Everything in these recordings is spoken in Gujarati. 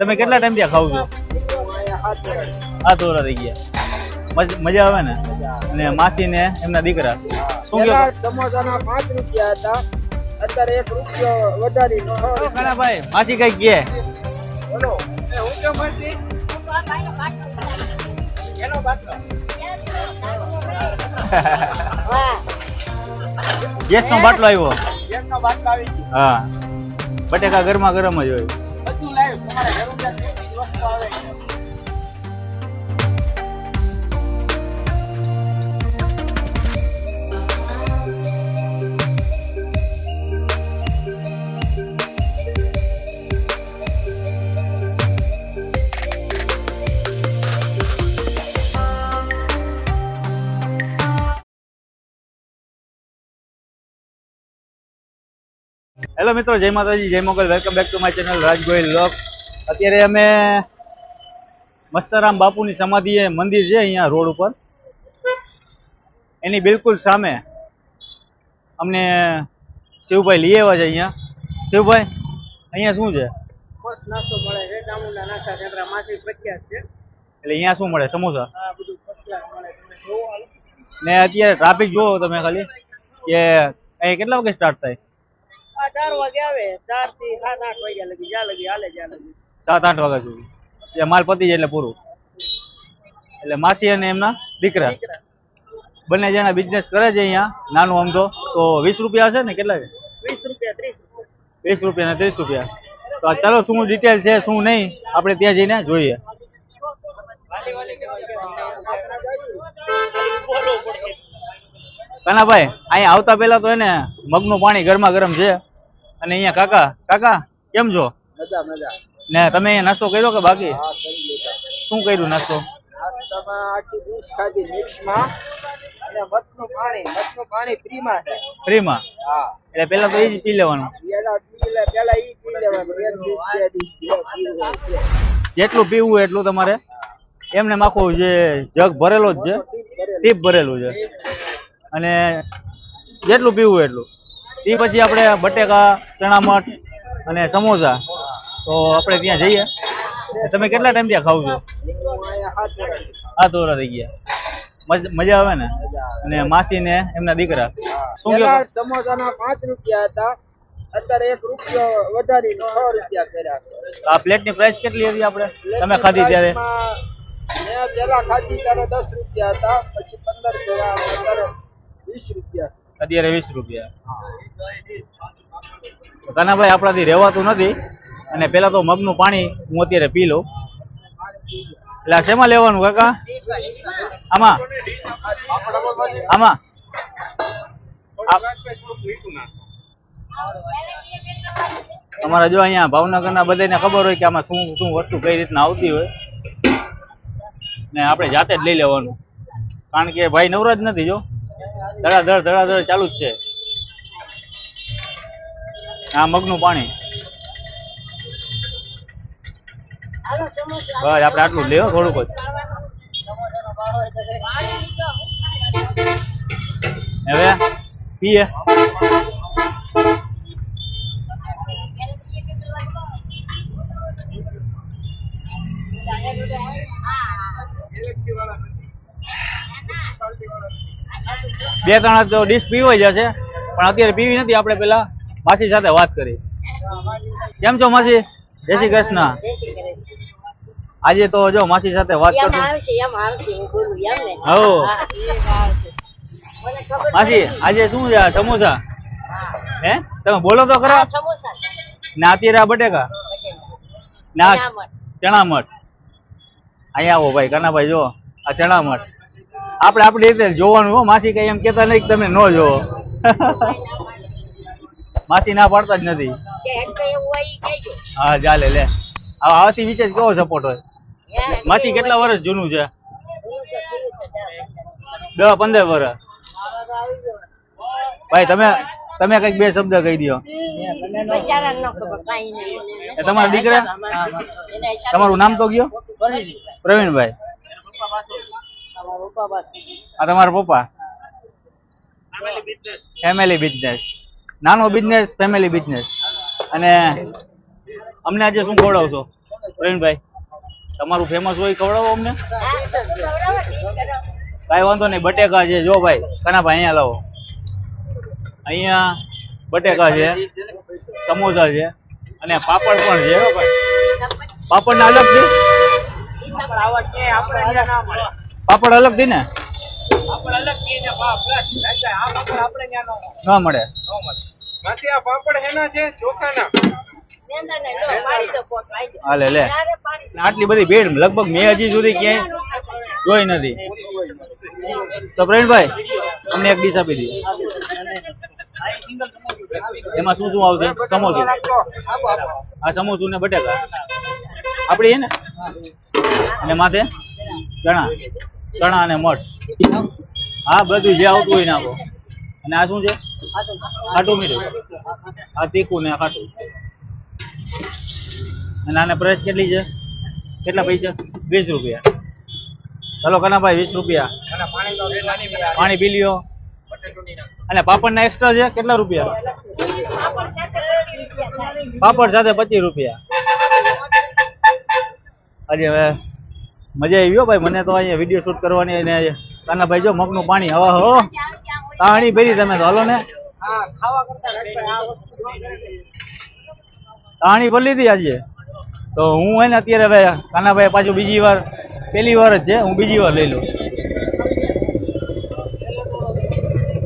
તમે કેટલા ટાઈમ ત્યાં ખાવ છો? આ તોરા થઈ ગયા. મજ- આવે ને? અને માસી ને એમના દીકરા. શું સમોસાના પાંચ રૂપિયા હતા. અત્યારે એક રૂપિયો વધારી ભાઈ માસી કઈ કહે? બોલો. એ હું કે માસી? એનો બાટલો ગેસ નો બાટલો આવ્યો. એમનો બાટલો આવી હા. બટેકા ગરમા ગરમ જ હોય. હેલો મિત્રો. જય માતાજી જય Mogal. Welcome back to my channel Raj Goyal લોક અત્યારે અમે મસ્તરામ બાપુની સમાધિ એ મંદિર છે અહીંયા રોડ ઉપર. એની બિલકુલ સામે અમને શિવભાઈ લઈ આવ્યા છે અહીંયા. શિવભાઈ અહીંયા શું છે? નાસ્તો મળે છે. ચામુંડા નાસ્તા કેન્દ્ર માસી પ્રખ્યાત છે. એટલે અહીંયા શું મળે? સમોસા? જોવો. ને અત્યારે ટ્રાફિક જુઓ તમે ખાલી કે અહીં કેટલા વાગે સ્ટાર્ટ થાય? ચાર વાગે આવે. ચારથી સાત આઠ વાગ્યા લગી. જ્યાં લગી હાલે જ્યાં લગી. સાત આઠ વાગ્યા સુધી. માલ પતી જાય એટલે પૂરું. એટલે માસી અને એમના દીકરા. બંને જણા બિઝનેસ કરે છે અહીંયા નાનું આમ તો. તો વીસ રૂપિયા હશે ને કેટલા? છે વીસ રૂપિયા ત્રીસ રૂપિયા. વીસ રૂપિયા ને ત્રીસ રૂપિયા. તો ચાલો શું ડિટેલ છે શું નહીં આપણે ત્યાં જઈને જોઈએ. કાનાભાઈ અહીંયા આવતા પહેલા તો એને મગનું પાણી ગરમા ગરમ છે. અને અહીંયા કાકા કાકા કેમ છો? મજા મજા. ને તમે નાસ્તો કર્યો કે બાકી? શું કર્યું નાસ્તો? ફ્રીમાં એટલે પહેલા તો એ જ પી લેવાનું. પેલા પેલા. જેટલું પીવું એટલું તમારે. એમને આખું જે જગ ભરેલો જ છે. ટીપ ભરેલું. છે. અને જેટલું પીવું એટલું. એ પછી આપણે બટેકા ચણા મઠ અને સમોસા. તો આપણે ત્યાં જઈએ. તમે કેટલા ટાઈમ ત્યાં ખાવ છો? આ તોરા થઈ ગયા. મજા આવે ને? અને માસી ને એમના દીકરા. શું સમોસાના પાંચ રૂપિયા હતા. અત્યારે એક રૂપિયો વધારી છ રૂપિયા કર્યા છે. આ પ્લેટની પ્રાઇસ કેટલી હતી આપણે? તમે ખાધી ત્યારે? મેં પેલા ખાધી ત્યારે દસ રૂપિયા હતા. પછી પંદર અત્યારે વીસ રૂપિયા અત્યારે વીસ રૂપિયા. કાનાભાઈ આપણાથી રહેવાતું નથી. અને પેલા તો મગનું પાણી હું અત્યારે પી લઉં. એટલે શેમાં લેવાનું કાકા? આમાં? આમાં? તમારે જો અહીંયા ભાવનગરના બધાને ખબર હોય કે આમાં શું શું વસ્તુ કઈ રીતના આવતી હોય. ને આપણે જાતે જ લઈ લેવાનું. કારણ કે ભાઈ નવરા જ નથી જો. ધડાધડ ધડાધડ ચાલુ જ છે. આ મગનું પાણી. બસ, આપણે આટલું લેવો થોડુંક હવે પીએ. બે ત્રણ તો ડીશ પીવાઈ જશે. પણ અત્યારે પીવી નથી, આપણે પેલા માસી સાથે વાત કરી. કેમ છો માસી? જય શ્રી કૃષ્ણ. આજે તો જો માસી સાથે વાત કરું આવશે એમ આવશે હું બોલું એમ ને? માસી આજે શું છે આ સમોસા? હે. તમે બોલો તો ખરા. ના સમોસા. અત્યારે બટેકા? ના ચણામઠ. ચણા મઠ અહીંયા આવો ભાઈ કનાભાઈ જો આ ચણા મઠ આપણે આપણી રીતે જોવાનું હો માસી કઈ એમ કેતા નહીં તમે ન જોવો માસી ના પાડતા જ નથી. હા ચાલે લે. આ આવાથી વિશેષ કેવો સપોર્ટ હોય? માસી કેટલા વર્ષ જૂનું છે. દસ પંદર વર્ષ. ભાઈ તમે તમે કંઈક બે શબ્દ કહી દો તમારા દીકરા? તમારું નામ તો કયો? પ્રવીણભાઈ. આ તમારા પપ્પા? ફેમિલી બિઝનેસ નાનો બિઝનેસ ફેમિલી બિઝનેસ અને અમને આજે શું ખવડાવશો પ્રવીણભાઈ? તમારું ફેમસ હોય ખવડાવો અમને. કાંઈ વાંધો નહીં બટેકા છે જો ભાઈ કનાભાઈ અહીંયા લાવો અહીંયા બટેકા છે સમોસા છે અને પાપડ પણ છે પાપડ ના અલગથી પાપડ અલગથી ને ના મળે પાપડ એના છે ચોખાના હાલે લે. આટલી બધી ભીડ લગભગ મેં હજી સુધી ક્યાંય જોઈ નથી. તો પ્રવીણભાઈ અમને એક ડીશ આપી દીધી એમાં શું શું આવશે? સમોસું. આ સમોસું ને બટેકા. આપડી ને અને માથે? ચણા. ચણા અને મઠ. હા બધું જે આવતું હોય નાખો અને આ શું છે? ખાટું મીઠું. આ તીખું ને આ ખાટું. અને આને પ્રાઇસ કેટલી છે? કેટલા પૈસા? વીસ રૂપિયા. ચાલો કનાભાઈ, વીસ રૂપિયા. પાણી પી લ્યો અને પાપડ ના એક્સ્ટ્રા છે? કેટલા રૂપિયા? પાપડ સાથે પચીસ રૂપિયા. આજે હવે મજા આવી ગયો ભાઈ, મને તો અહીંયા વીડિયો શૂટ કરવાની અને કાનાભાઈ જો મગનું પાણી હવા હો. તાણી ભરી તમે તો, હાલો ને. તાણી ભરી લીધી આજે. તો હું હોય ને અત્યારે હવે કાનાભાઈ પાછું બીજી વાર પહેલી વાર જ છે હું બીજી વાર લઈ લઉં.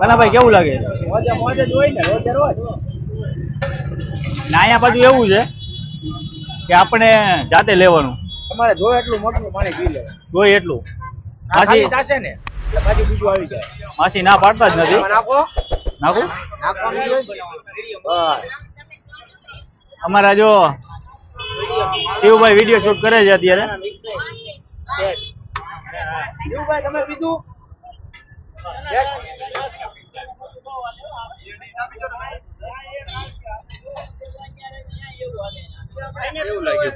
કાનાભાઈ કેવું લાગે? ને અહીંયા પાછું એવું છે કે આપણે જાતે લેવાનું. તમારે જો એટલું મગનું પાણી પી લે જોઈએ એટલું. માસી થશે ને. એટલે પાછું બીજું આવી જાય. માસી ના પાડતા જ નથી. નાખો. નાખો? નાખવાનું અમારા જો શિવભાઈ વીડિયો શૂટ કરે છે અત્યારે. શિવભાઈ તમે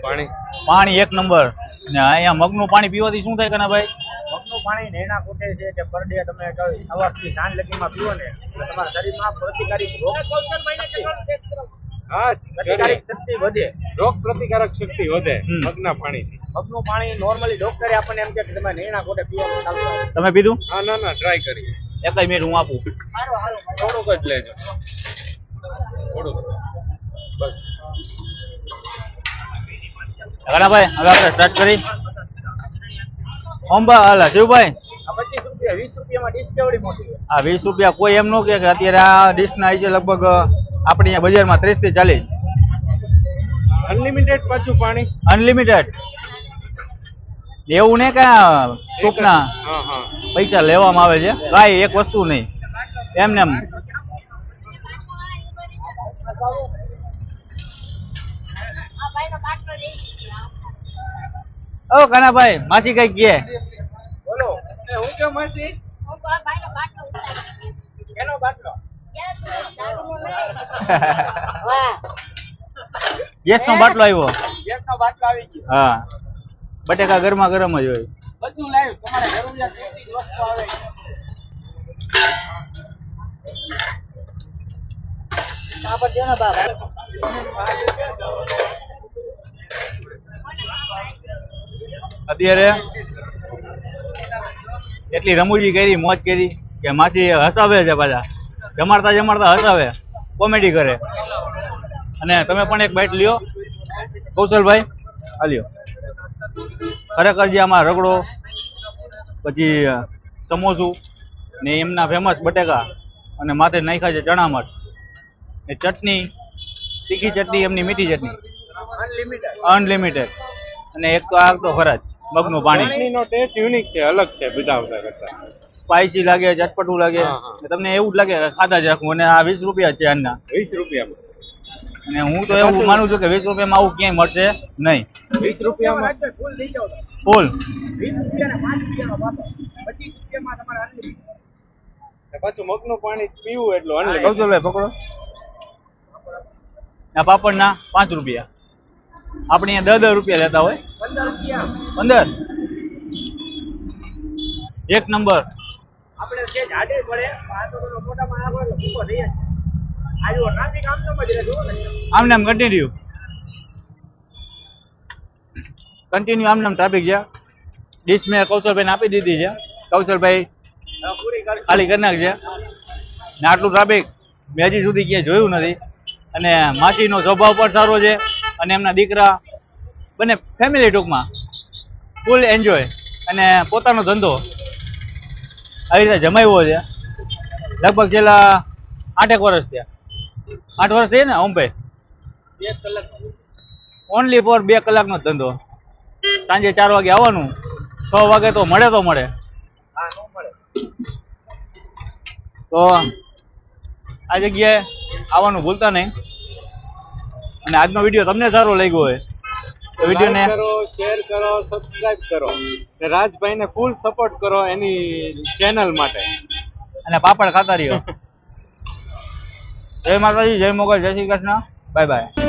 પાણી? પાણી એક નંબર. ને અહીંયા મગનું પાણી પીવાથી શું થાય કનાભાઈ? મગનું પાણી નેના ખૂટે છે કે પર ડે તમે સવારથી સાંજ લગીમાં પીવો ને તમારા શરીરમાં પ્રતિકારી રોગ શક્તિ વધે. રોગ પ્રતિકારક શક્તિ વધે મગના પાણીથી. મગનું પાણી નોર્મલી ડોક્ટરે આપણને એમ કે તમે નીણા કોટે પીવાનું ચાલુ તમે પીધું? હા ના ના ટ્રાય કરીએ. એક મિનિટ હું આપું. થોડુંક જ લેજો. થોડુંક બસ. કનાભાઈ હવે આપણે સ્ટાર્ટ કરી. ઓમ બા હાલા શિવભાઈ. આ પચીસ રૂપિયા વીસ રૂપિયામાં ડીશ મોટી વીસ રૂપિયા કોઈ એમ ન કે અત્યારે આ ડીશના છે લગભગ આપણે અહીંયા બજારમાં ત્રીસથી ચાલીસ. અનલિમિટેડ પાછું પાણી? અનલિમિટેડ એવું નહીં કે સૂપના હા હા. પૈસા લેવામાં આવે છે. કાંઈ એક વસ્તુ નહીં. એમને એમ આ ભાઈનો બાટલો લઈ લીધો. ઓ કાનાભાઈ માસી કઈ કે? બોલો. હું કે માસી? હું ભાઈનો બાટલો ઉતારી. એનો બાટલો? ગેસ નો બાટલો આવ્યો. ગેસનો બાટલો આવી ગયો. હા. બટેકા ગરમા ગરમ જ હોય. બધું લાઈવ તમારે જરૂરિયાત જેટલી વસ્તુ આવે. અત્યારે એટલી રમૂજી કરી મોજ કરી કે માસી હસાવે છે પાછા. જમાડતા જમાડતા હસાવે. કોમેડી કરે. અને તમે પણ એક બાઈટ લ્યો. કૌશલભાઈ, આ ખરેખર જે આમાં રગડો, પછી સમોસું ને એમના ફેમસ બટેકા અને માથે નાખ્યા છે ચણા મઠ એ ચટણી, તીખી ચટણી, એમની મીઠી ચટણી. અનલિમિટેડ અને એક તો આગ તો ખરા જ, મગનું પાણી. ટેસ્ટ યુનિક છે, અલગ છે બધા કરતા. સ્પાઇસી લાગે ચટપટું લાગે. તમને એવું જ લાગે ખાતા જ રાખવું અને આ વીસ રૂપિયા છે આના. વીસ રૂપિયા અને હું તો એવું માનું છું કે વીસ રૂપિયામાં આવું ક્યાંય મળશે નહીં. વીસ રૂપિયામાં? ફૂલ. પાછું મગનું પાણી પીવું એટલું પકડો. ના પાપડના પાંચ રૂપિયા. આપણે અહીંયા દસ દસ રૂપિયા લેતા હોય. પંદર? એક નંબર. આપણે જે જાડે પડે આ મોટામાં આગળ ભૂકો થઈ જાય. આજુ ટ્રાફિક આમ તેમ જ રહે જુઓ ને આમને કન્ટિન્યુ કન્ટિન્યુ આમ નામ ટ્રાફિક છે. ડીશ મેં કૌશલભાઈને આપી દીધી છે. કૌશલભાઈ ખાલી કરી નાખજે. ને આટલું ટ્રાફિક મેં હજી સુધી ક્યાંય જોયું નથી. અને માસીનો સ્વભાવ પણ સારો છે અને એમના દીકરા બંને ફેમિલી ટૂંકમાં ફૂલ એન્જોય અને પોતાનો ધંધો આવી રીતે જમાવ્યો છે. લગભગ છેલ્લા આઠેક વર્ષ થયા. આઠ વર્ષ થયે ને ઓમભાઈ બે કલાક ઓનલી ફોર બે કલાકનો ધંધો. સાંજે ચાર વાગે આવવાનું. છ વાગે તો મળે તો મળે. મળે. તો આ જગ્યાએ આવવાનું ભૂલતા નહીં. અને આજનો વીડિયો તમને સારો લાગ્યો હોય તો વિડીયોને કરો શેર કરો સબસ્ક્રાઇબ કરો. ને રાજભાઈને ફૂલ સપોર્ટ કરો એની ચેનલ માટે. અને પાપડ ખાતા રહ્યો. જય માતાજી જય મોગલ જય શ્રી કૃષ્ણ. Bye bye